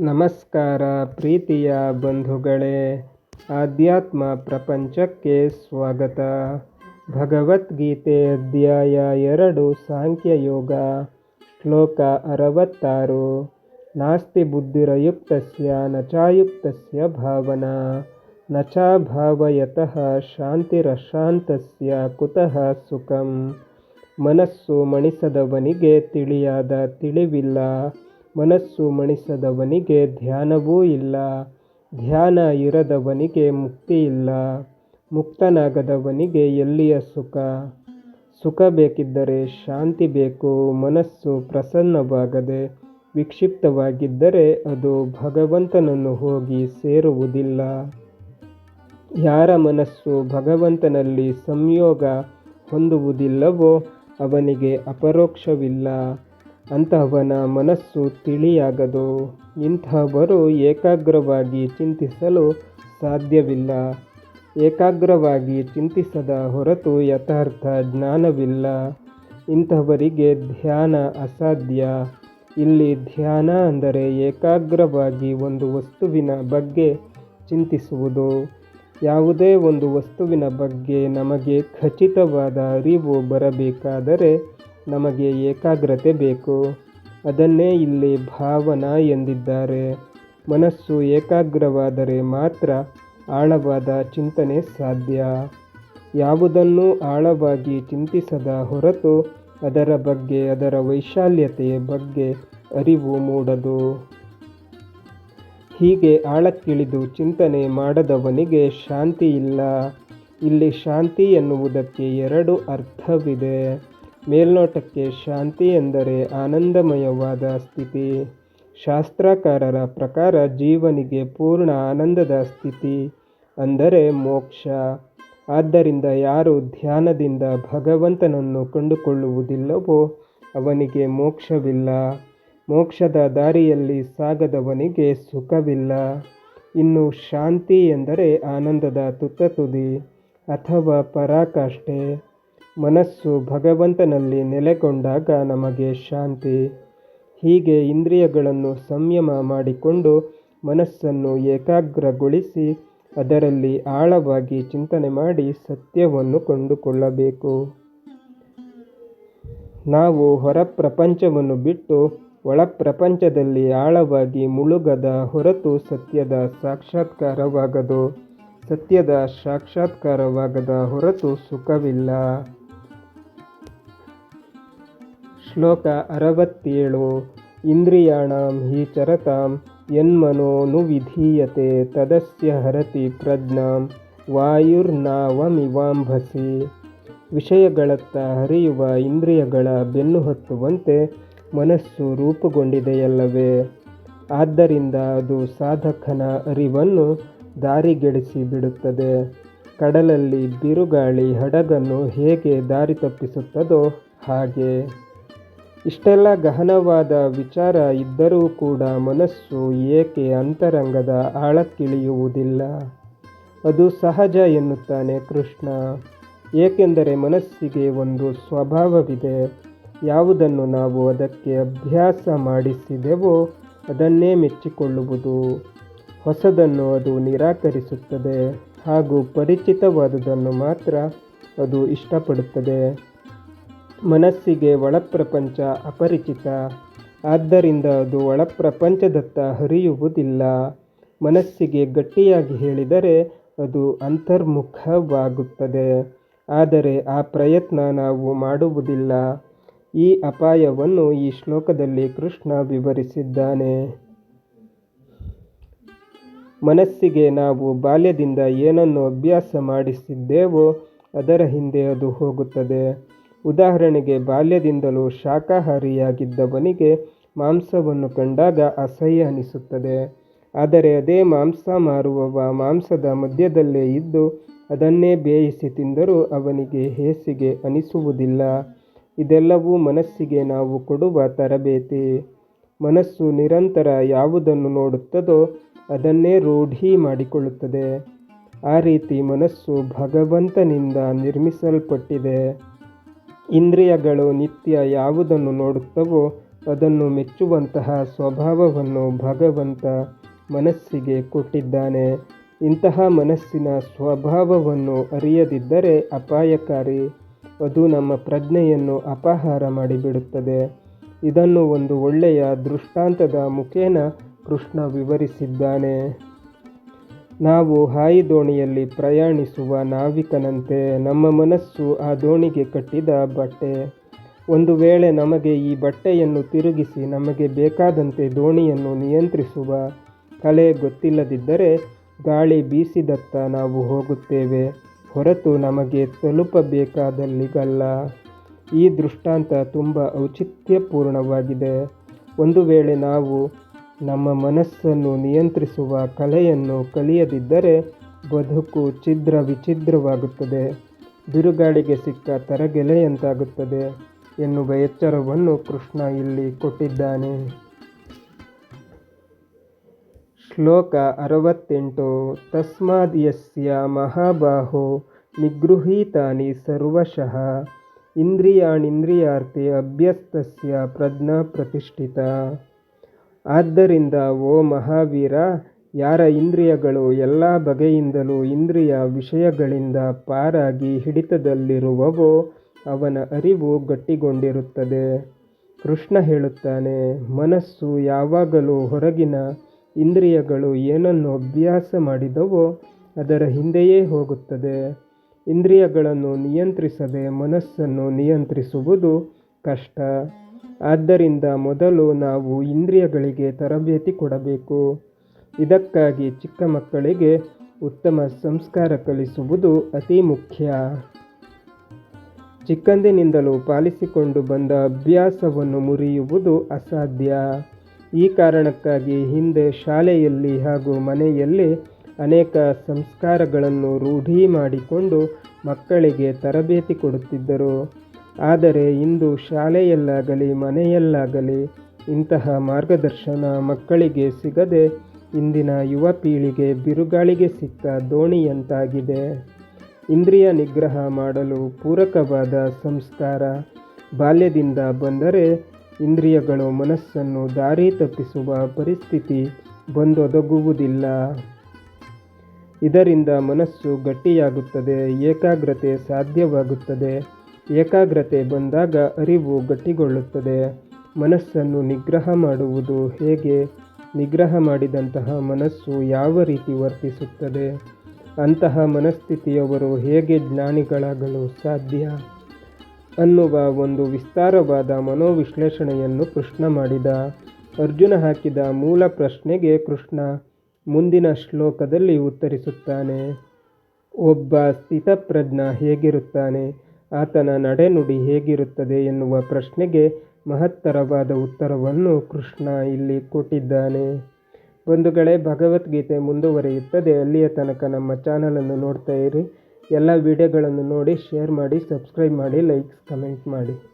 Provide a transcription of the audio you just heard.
ನಮಸ್ಕಾರ ಪ್ರೀತಿಯ ಬಂಧುಗಳೇ, ಆಧ್ಯಾತ್ಮ ಪ್ರಪಂಚಕ್ಕೆ ಸ್ವಾಗತ. ಭಗವದ್ಗೀತೆ ಅಧ್ಯಾಯ ಎರಡು ಸಾಂಖ್ಯಯೋಗ ಶ್ಲೋಕ ಅರವತ್ತಾರು. ನಾಸ್ತಿ ಬುದ್ಧಿರಯುಕ್ತಸ್ಯ ನ ಚಾಯುಕ್ತಸ್ಯ ಭಾವನಾ. ನ ಶಾಂತಿರಶಾಂತ ಭಾವಯತಃ ಶಾಂತಿರಶಾಂತಸ್ಯ, ಕುತಃ ಸುಖಂ. ಮನಸ್ಸು ಮಣಿಸದವನಿಗೆ ತಿಳಿಯಾದ ತಿಳಿವಿಲ್ಲ. ಮನಸ್ಸು ಮಣಿಸದವನಿಗೆ ಧ್ಯಾನವೂ ಇಲ್ಲ. ಧ್ಯಾನ ಇರದವನಿಗೆ ಮುಕ್ತಿ ಇಲ್ಲ. ಮುಕ್ತನಾಗದವನಿಗೆ ಎಲ್ಲಿಯ ಸುಖ? ಸುಖ ಬೇಕಿದ್ದರೆ ಶಾಂತಿ ಬೇಕು. ಮನಸ್ಸು ಪ್ರಸನ್ನವಾಗದೆ ವಿಕ್ಷಿಪ್ತವಾಗಿದ್ದರೆ ಅದು ಭಗವಂತನನ್ನು ಹೋಗಿ ಸೇರುವುದಿಲ್ಲ. ಯಾರ ಮನಸ್ಸು ಭಗವಂತನಲ್ಲಿ ಸಂಯೋಗ ಹೊಂದುವುದಿಲ್ಲವೋ ಅವನಿಗೆ ಅಪರೋಕ್ಷವಿಲ್ಲ. ಅಂತಹವನ ಮನಸ್ಸು ತಿಳಿಯಾಗದು. ಇಂತಹವರು ಏಕಾಗ್ರವಾಗಿ ಚಿಂತಿಸಲು ಸಾಧ್ಯವಿಲ್ಲ. ಏಕಾಗ್ರವಾಗಿ ಚಿಂತಿಸದ ಹೊರತು ಯಥಾರ್ಥ ಜ್ಞಾನವಿಲ್ಲ. ಇಂತಹವರಿಗೆ ಧ್ಯಾನ ಅಸಾಧ್ಯ. ಇಲ್ಲಿ ಧ್ಯಾನ ಅಂದರೆ ಏಕಾಗ್ರವಾಗಿ ಒಂದು ವಸ್ತುವಿನ ಬಗ್ಗೆ ಚಿಂತಿಸುವುದು. ಯಾವುದೇ ಒಂದು ವಸ್ತುವಿನ ಬಗ್ಗೆ ನಮಗೆ ಖಚಿತವಾದ ಅರಿವು ಬರಬೇಕಾದರೆ ನಮಗೆ ಏಕಾಗ್ರತೆ ಬೇಕು. ಅದನ್ನೇ ಇಲ್ಲಿ ಭಾವನ ಎಂದಿದ್ದಾರೆ. ಮನಸ್ಸು ಏಕಾಗ್ರವಾದರೆ ಮಾತ್ರ ಆಳವಾದ ಚಿಂತನೆ ಸಾಧ್ಯ. ಯಾವುದನ್ನೂ ಆಳವಾಗಿ ಚಿಂತಿಸದ ಹೊರತು ಅದರ ಬಗ್ಗೆ, ಅದರ ವೈಶಾಲ್ಯತೆಯ ಬಗ್ಗೆ ಅರಿವು ಮೂಡದು. ಹೀಗೆ ಆಳಕ್ಕಿಳಿದು ಚಿಂತನೆ ಮಾಡದವನಿಗೆ ಶಾಂತಿ ಇಲ್ಲ. ಇಲ್ಲಿ ಶಾಂತಿ ಎನ್ನುವುದಕ್ಕೆ ಎರಡು ಅರ್ಥವಿದೆ. ಮೇಲ್ನೋಟಕ್ಕೆ ಶಾಂತಿ ಎಂದರೆ ಆನಂದಮಯವಾದ ಸ್ಥಿತಿ. ಶಾಸ್ತ್ರಕಾರರ ಪ್ರಕಾರ ಜೀವನಿಗೆ ಪೂರ್ಣ ಆನಂದದ ಸ್ಥಿತಿ, ಅಂದರೆ ಮೋಕ್ಷ. ಆದ್ದರಿಂದ ಯಾರು ಧ್ಯಾನದಿಂದ ಭಗವಂತನನ್ನು ಕಂಡುಕೊಳ್ಳುವುದಿಲ್ಲವೋ ಅವನಿಗೆ ಮೋಕ್ಷವಿಲ್ಲ. ಮೋಕ್ಷದ ದಾರಿಯಲ್ಲಿ ಸಾಗದವನಿಗೆ ಸುಖವಿಲ್ಲ. ಇನ್ನು ಶಾಂತಿ ಎಂದರೆ ಆನಂದದ ತುತ್ತ ತುದಿ ಅಥವಾ ಪರಾಕಾಷ್ಠೆ. ಮನಸ್ಸು ಭಗವಂತನಲ್ಲಿ ನೆಲೆಗೊಂಡಾಗ ನಮಗೆ ಶಾಂತಿ. ಹೀಗೆ ಇಂದ್ರಿಯಗಳನ್ನು ಸಂಯಮ ಮಾಡಿಕೊಂಡು ಮನಸ್ಸನ್ನು ಏಕಾಗ್ರಗೊಳಿಸಿ ಅದರಲ್ಲಿ ಆಳವಾಗಿ ಚಿಂತನೆ ಮಾಡಿ ಸತ್ಯವನ್ನು ಕಂಡುಕೊಳ್ಳಬೇಕು. ನಾವು ಹೊರ ಪ್ರಪಂಚವನ್ನು ಬಿಟ್ಟು ಒಳ ಪ್ರಪಂಚದಲ್ಲಿ ಆಳವಾಗಿ ಮುಳುಗದ ಹೊರತು ಸತ್ಯದ ಸಾಕ್ಷಾತ್ಕಾರವಾಗದು. ಸತ್ಯದ ಸಾಕ್ಷಾತ್ಕಾರವಾಗದ ಹೊರತು ಸುಖವಿಲ್ಲ. ಶ್ಲೋಕ ಅರವತ್ತೇಳು, ಇಂದ್ರಿಯಾಣಾಂ ಹಿ ಚರತಾಂ, ಯನ್ಮನೋ ನು ವಿಧೀಯತೆ, ತದಸ್ಯ ಹರತಿ ಪ್ರಜ್ಞಾಂ, ವಾಯುರ್ನಾವಮಿವಾಂಭಸಿ. ವಿಷಯಗಳತ್ತ ಹರಿಯುವ ಇಂದ್ರಿಯಗಳ ಬೆನ್ನು ಹತ್ತುವಂತೆ ಮನಸ್ಸು ರೂಪುಗೊಂಡಿದೆಯಲ್ಲವೇ? ಆದ್ದರಿಂದ ಅದು ಸಾಧಕನ ಅರಿವನ್ನು ದಾರಿಗೆಡಿಸಿ ಬಿಡುತ್ತದೆ. ಕಡಲಲ್ಲಿ ಬಿರುಗಾಳಿ ಹಡಗನ್ನು ಹೇಗೆ ದಾರಿ ತಪ್ಪಿಸುತ್ತದೋ ಹಾಗೆ. ಇಷ್ಟೆಲ್ಲ ಗಹನವಾದ ವಿಚಾರ ಇದ್ದರೂ ಕೂಡ ಮನಸ್ಸು ಏಕೆ ಅಂತರಂಗದ ಆಳಕ್ಕಿಳಿಯುವುದಿಲ್ಲ? ಅದು ಸಹಜ ಎನ್ನುತ್ತಾನೆ ಕೃಷ್ಣ. ಏಕೆಂದರೆ ಮನಸ್ಸಿಗೆ ಒಂದು ಸ್ವಭಾವವಿದೆ. ಯಾವುದನ್ನು ನಾವು ಅದಕ್ಕೆ ಅಭ್ಯಾಸ ಮಾಡಿಸಿದೆವೋ ಅದನ್ನೇ ಮೆಚ್ಚಿಕೊಳ್ಳುವುದು. ಹೊಸದನ್ನು ಅದು ನಿರಾಕರಿಸುತ್ತದೆ ಹಾಗೂ ಪರಿಚಿತವಾದುದನ್ನು ಮಾತ್ರ ಅದು ಇಷ್ಟಪಡುತ್ತದೆ. ಮನಸ್ಸಿಗೆ ಒಳಪ್ರಪಂಚ ಅಪರಿಚಿತ. ಆದ್ದರಿಂದ ಅದು ಒಳಪ್ರಪಂಚದತ್ತ ಹರಿಯುವುದಿಲ್ಲ. ಮನಸ್ಸಿಗೆ ಗಟ್ಟಿಯಾಗಿ ಹೇಳಿದರೆ ಅದು ಅಂತರ್ಮುಖವಾಗುತ್ತದೆ. ಆದರೆ ಆ ಪ್ರಯತ್ನ ನಾವು ಮಾಡುವುದಿಲ್ಲ. ಈ ಅಪಾಯವನ್ನು ಈ ಶ್ಲೋಕದಲ್ಲಿ ಕೃಷ್ಣ ವಿವರಿಸಿದ್ದಾನೆ. ಮನಸ್ಸಿಗೆ ನಾವು ಬಾಲ್ಯದಿಂದ ಏನನ್ನು ಅಭ್ಯಾಸ ಮಾಡಿಸಿದ್ದೇವೋ ಅದರ ಹಿಂದೆ ಅದು ಹೋಗುತ್ತದೆ. ಉದಾಹರಣೆಗೆ ಬಾಲ್ಯದಿಂದಲೂ ಶಾಕಾಹಾರಿಯಾಗಿದ್ದವನಿಗೆ ಮಾಂಸವನ್ನು ಕಂಡಾಗ ಅಸಹ್ಯ ಅನಿಸುತ್ತದೆ. ಆದರೆ ಅದೇ ಮಾಂಸ ಮಾರುವವ ಮಾಂಸದ ಮಧ್ಯದಲ್ಲೇ ಇದ್ದು ಅದನ್ನೇ ಬೇಯಿಸಿ ತಿಂದರೂ ಅವನಿಗೆ ಹೇಸಿಗೆ ಅನಿಸುವುದಿಲ್ಲ. ಇದೆಲ್ಲವೂ ಮನಸ್ಸಿಗೆ ನಾವು ಕೊಡುವ ತರಬೇತಿ. ಮನಸ್ಸು ನಿರಂತರ ಯಾವುದನ್ನು ನೋಡುತ್ತದೋ ಅದನ್ನೇ ರೂಢಿ ಮಾಡಿಕೊಳ್ಳುತ್ತದೆ. ಆ ರೀತಿ ಮನಸ್ಸು ಭಗವಂತನಿಂದ ನಿರ್ಮಿಸಲ್ಪಟ್ಟಿದೆ. ಇಂದ್ರಿಯಗಳು ನಿತ್ಯ ಯಾವುದನ್ನು ನೋಡುತ್ತವೋ ಅದನ್ನು ಮೆಚ್ಚುವಂತಹ ಸ್ವಭಾವವನ್ನು ಭಗವಂತ ಮನಸ್ಸಿಗೆ ಕೊಟ್ಟಿದ್ದಾನೆ. ಇಂತಹ ಮನಸ್ಸಿನ ಸ್ವಭಾವವನ್ನು ಅರಿಯದಿದ್ದರೆ ಅಪಾಯಕಾರಿ. ಅದು ನಮ್ಮ ಪ್ರಜ್ಞೆಯನ್ನು ಅಪಹಾರ ಮಾಡಿಬಿಡುತ್ತದೆ. ಇದನ್ನು ಒಂದು ಒಳ್ಳೆಯ ದೃಷ್ಟಾಂತದ ಮುಖೇನ ಕೃಷ್ಣ ವಿವರಿಸಿದ್ದಾನೆ. ನಾವು ಹಾಯಿ ದೋಣಿಯಲ್ಲಿ ಪ್ರಯಾಣಿಸುವ ನಾವಿಕನಂತೆ ನಮ್ಮ ಮನಸ್ಸು ಆ ದೋಣಿಗೆ ಕಟ್ಟಿದ ಬಟ್ಟೆ. ಒಂದು ವೇಳೆ ನಮಗೆ ಈ ಬಟ್ಟೆಯನ್ನು ತಿರುಗಿಸಿ ನಮಗೆ ಬೇಕಾದಂತೆ ದೋಣಿಯನ್ನು ನಿಯಂತ್ರಿಸುವ ಕಲೆ ಗೊತ್ತಿಲ್ಲದಿದ್ದರೆ ಗಾಳಿ ಬೀಸಿದತ್ತ ನಾವು ಹೋಗುತ್ತೇವೆ. ಹೊರತು ನಮಗೆ ತಲುಪಬೇಕಾದಲ್ಲಿಗಲ್ಲ. ಈ ದೃಷ್ಟಾಂತ ತುಂಬ ಔಚಿತ್ಯಪೂರ್ಣವಾಗಿದೆ. ಒಂದು ವೇಳೆ ನಾವು ನಮ್ಮ ಮನಸ್ಸನ್ನು ನಿಯಂತ್ರಿಸುವ ಕಲೆಯನ್ನು ಕಲಿಯದಿದ್ದರೆ ಬದುಕು ಛಿದ್ರ ವಿಚಿದ್ರವಾಗುತ್ತದೆ ಬಿರುಗಾಳಿಗೆ ಸಿಕ್ಕ ತರಗೆಲೆಯಂತಾಗುತ್ತದೆ ಎನ್ನುವ ಎಚ್ಚರವನ್ನು ಕೃಷ್ಣ ಇಲ್ಲಿ ಕೊಟ್ಟಿದ್ದಾನೆ. ಶ್ಲೋಕ ಅರವತ್ತೆಂಟು. ತಸ್ಮಾದ್ ಯಸ್ಯ ಮಹಾಬಾಹೋ ನಿಗೃಹೀತಾನಿ ಸರ್ವಶಃ. ಇಂದ್ರಿಯಾಣಿಂದ್ರಿಯಾರ್ಥಿ ಅಭ್ಯಸ್ತಸ್ಯ ಪ್ರಜ್ಞಾ ಪ್ರತಿಷ್ಠಿತ. ಆದ್ದರಿಂದ, ಓ ಮಹಾವೀರ, ಯಾರ ಇಂದ್ರಿಯಗಳು ಎಲ್ಲ ಬಗೆಯಿಂದಲೂ ಇಂದ್ರಿಯ ವಿಷಯಗಳಿಂದ ಪಾರಾಗಿ ಹಿಡಿತದಲ್ಲಿರುವವೋ, ಅವನ ಅರಿವು ಗಟ್ಟಿಗೊಂಡಿರುತ್ತದೆ. ಕೃಷ್ಣ ಹೇಳುತ್ತಾನೆ, ಮನಸ್ಸು ಯಾವಾಗಲೂ ಹೊರಗಿನ ಇಂದ್ರಿಯಗಳು ಏನನ್ನು ಅಭ್ಯಾಸ ಮಾಡಿದವೋ, ಅದರ ಹಿಂದೆಯೇ ಹೋಗುತ್ತದೆ. ಇಂದ್ರಿಯಗಳನ್ನು ನಿಯಂತ್ರಿಸದೆ ಮನಸ್ಸನ್ನು ನಿಯಂತ್ರಿಸುವುದು ಕಷ್ಟ. ಆದ್ದರಿಂದ ಮೊದಲು ನಾವು ಇಂದ್ರಿಯಗಳಿಗೆ ತರಬೇತಿ ಕೊಡಬೇಕು. ಇದಕ್ಕಾಗಿ ಚಿಕ್ಕ ಮಕ್ಕಳಿಗೆ ಉತ್ತಮ ಸಂಸ್ಕಾರ ಕಲಿಸುವುದು ಅತಿ ಮುಖ್ಯ. ಚಿಕ್ಕಂದಿನಿಂದಲೂ ಪಾಲಿಸಿಕೊಂಡು ಬಂದ ಅಭ್ಯಾಸವನ್ನು ಮುರಿಯುವುದು ಅಸಾಧ್ಯ. ಈ ಕಾರಣಕ್ಕಾಗಿ ಹಿಂದೆ ಶಾಲೆಯಲ್ಲಿ ಹಾಗೂ ಮನೆಯಲ್ಲಿ ಅನೇಕ ಸಂಸ್ಕಾರಗಳನ್ನು ರೂಢಿ ಮಾಡಿಕೊಂಡು ಮಕ್ಕಳಿಗೆ ತರಬೇತಿ ಕೊಡುತ್ತಿದ್ದರು. ಆದರೆ ಇಂದು ಶಾಲೆಯಲ್ಲಾಗಲಿ, ಮನೆಯಲ್ಲಾಗಲಿ ಇಂತಹ ಮಾರ್ಗದರ್ಶನ ಮಕ್ಕಳಿಗೆ ಸಿಗದೆ ಇಂದಿನ ಯುವ ಪೀಳಿಗೆ ಬಿರುಗಾಳಿಗೆ ಸಿಕ್ಕ ದೋಣಿಯಂತಾಗಿದೆ ಇಂದ್ರಿಯ ನಿಗ್ರಹ ಮಾಡಲು ಪೂರಕವಾದ ಸಂಸ್ಕಾರ ಬಾಲ್ಯದಿಂದ ಬಂದರೆ ಇಂದ್ರಿಯಗಳು ಮನಸ್ಸನ್ನು ದಾರಿ ತಪ್ಪಿಸುವ ಪರಿಸ್ಥಿತಿ ಬಂದೊದಗುವುದಿಲ್ಲ. ಇದರಿಂದ ಮನಸ್ಸು ಗಟ್ಟಿಯಾಗುತ್ತದೆ, ಏಕಾಗ್ರತೆ ಸಾಧ್ಯವಾಗುತ್ತದೆ. ಏಕಾಗ್ರತೆ ಬಂದಾಗ ಅರಿವು ಗಟ್ಟಿಗೊಳ್ಳುತ್ತದೆ. ಮನಸ್ಸನ್ನು ನಿಗ್ರಹ ಮಾಡುವುದು ಹೇಗೆ? ನಿಗ್ರಹ ಮಾಡಿದಂತಹ ಮನಸ್ಸು ಯಾವ ರೀತಿ ವರ್ತಿಸುತ್ತದೆ? ಅಂತಹ ಮನಸ್ಥಿತಿಯವರು ಹೇಗೆ ಜ್ಞಾನಿಗಳಾಗಲು ಸಾಧ್ಯ? ಅನ್ನುವ ಒಂದು ವಿಸ್ತಾರವಾದ ಮನೋವಿಶ್ಲೇಷಣೆಯನ್ನು ಕೃಷ್ಣ ಮಾಡಿದ. ಅರ್ಜುನ ಹಾಕಿದ ಮೂಲ ಪ್ರಶ್ನೆಗೆ ಕೃಷ್ಣ ಮುಂದಿನ ಶ್ಲೋಕದಲ್ಲಿ ಉತ್ತರಿಸುತ್ತಾನೆ. ಒಬ್ಬ ಸ್ಥಿತಪ್ರಜ್ಞ ಹೇಗಿರುತ್ತಾನೆ? ಆತನ ನಡೆನುಡಿ ಹೇಗಿರುತ್ತದೆ ಎನ್ನುವ ಪ್ರಶ್ನೆಗೆ ಮಹತ್ತರವಾದ ಉತ್ತರವನ್ನು ಕೃಷ್ಣ ಇಲ್ಲಿ ಕೊಟ್ಟಿದ್ದಾನೆ. ಬಂಧುಗಳೇ, ಭಗವದ್ಗೀತೆ ಮುಂದುವರಿಯುತ್ತದೆ. ಅಲ್ಲಿಯ ತನಕ ನಮ್ಮ ಚಾನಲನ್ನು ನೋಡ್ತಾ ಇರಿ. ಎಲ್ಲ ವಿಡಿಯೋಗಳನ್ನು ನೋಡಿ ಶೇರ್ ಮಾಡಿ ಸಬ್ಸ್ಕ್ರೈಬ್ ಮಾಡಿ ಲೈಕ್ಸ್ ಕಮೆಂಟ್ ಮಾಡಿ.